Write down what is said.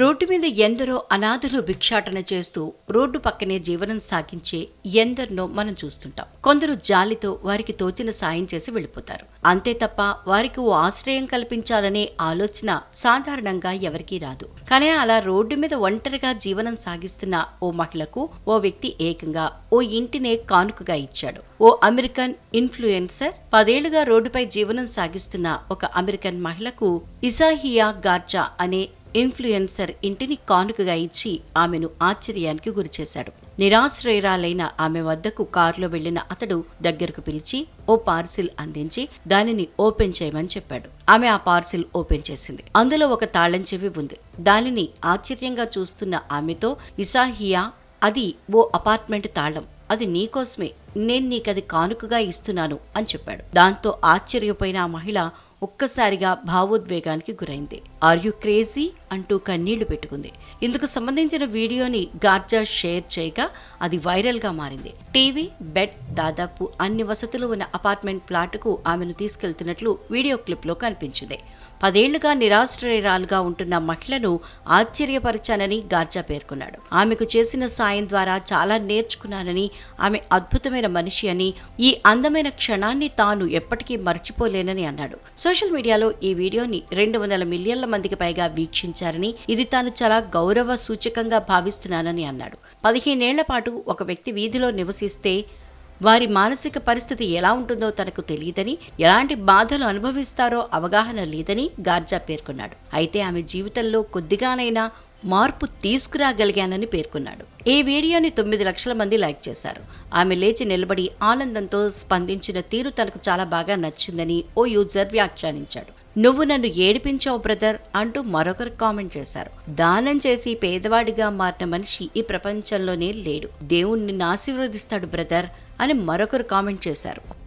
Road మీద ఎందరో అనాథులు భిక్షాటన చేస్తూ రోడ్డు పక్కనే జీవనం సాగించే ఎందరినో మనం చూస్తుంటాం. కొందరు జాలితో వారికి తోచిన సాయం చేసి వెళ్ళిపోతారు. అంతే తప్ప వారికి ఓ ఆశ్రయం కల్పించాలనే ఆలోచన సాధారణంగా ఎవరికీ రాదు. కానీ అలా రోడ్డు మీద ఒంటరిగా జీవనం సాగిస్తున్న ఓ మహిళకు ఓ వ్యక్తి ఏకంగా ఓ ఇంటినే కానుకగా ఇచ్చాడు. ఓ అమెరికన్ ఇన్ఫ్లుయెన్సర్ పదేళ్ళుగా రోడ్డుపై జీవనం సాగిస్తున్న ఒక అమెరికన్ మహిళకు ఇసాహియా గార్జా అనే ఇన్ఫ్లుయెన్సర్ ఇంటిని కానుకగా ఇచ్చి ఆమెను ఆశ్చర్యానికి గురిచేశాడు. నిరాశ్రయరాలైన ఆమె వద్దకు కారులో వెళ్ళిన అతడు దగ్గరకు పిలిచి ఓ పార్సిల్ అందించి దానిని ఓపెన్ చేయమని చెప్పాడు. ఆమె ఆ పార్సిల్ ఓపెన్ చేసింది. అందులో ఒక తాళం చెవి ఉంది. దానిని ఆశ్చర్యంగా చూస్తున్న ఆమెతో ఇసాహియా అది ఓ అపార్ట్మెంట్ తాళం. అది నీకోసమే నేను నీకది కానుకగా ఇస్తున్నాను అని చెప్పాడు. దాంతో ఆశ్చర్యపోయిన ఆ మహిళ ఒక్కసారిగా భావోద్వేగానికి గురైంది. ఆర్ యు క్రేజీ అంటూ కన్నీళ్ళు పెట్టుకుంది. ఇందుకు సంబంధించిన వీడియోని గార్జా షేర్ చేయగా అది వైరల్గా మారింది. టీవీ బెడ్ దాదాపు అన్ని వసతులు ఉన్న అపార్ట్మెంట్ ప్లాట్కు ఆమెను తీసుకెళ్తున్నట్లు వీడియో క్లిప్లో కనిపించింది. పదేళ్ళుగా నిరాశ్రయరాలుగా ఉంటున్న మహిళను ఆశ్చర్యపరిచానని గార్జా పేర్కొన్నాడు. ఆమెకు చేసిన సాయం ద్వారా చాలా నేర్చుకున్నానని ఆమె అద్భుతమైన మనిషి అని ఈ అందమైన క్షణాన్ని తాను ఎప్పటికీ మర్చిపోలేనని అన్నాడు. సోషల్ మీడియాలో ఈ వీడియోని రెండు వందల మిలియన్ల మందికి పైగా వీక్షించారని ఇది తాను చాలా గౌరవ సూచకంగా భావిస్తున్నానని అన్నాడు. పదిహేనేళ్ళ పాటు ఒక వ్యక్తి వీధిలో నివసిస్తే వారి మానసిక పరిస్థితి ఎలా ఉంటుందో తనకు తెలియదని ఎలాంటి బాధలు అనుభవిస్తారో అవగాహన లేదని గార్జా పేర్కొన్నాడు. అయితే ఆమె జీవితంలో కొద్దిగానైనా మార్పు తీసుకురాగలిగానని పేర్కొన్నాడు. ఈ వీడియోని తొమ్మిది లక్షల మంది లైక్ చేశారు. ఆమె లేచి నిలబడి ఆనందంతో స్పందించిన తీరు తనకు చాలా బాగా నచ్చిందని ఓ యూజర్ వ్యాఖ్యానించాడు. నువ్వు నన్ను ఏడిపించావు బ్రదర్ అంటూ మరొకరు కామెంట్ చేశారు. దానం చేసి పేదవాడిగా మారిన మనిషి ఈ ప్రపంచంలోనే లేడు. దేవుణ్ణి ఆశీర్వదిస్తాడు బ్రదర్ అని మరొకరు కామెంట్ చేశారు.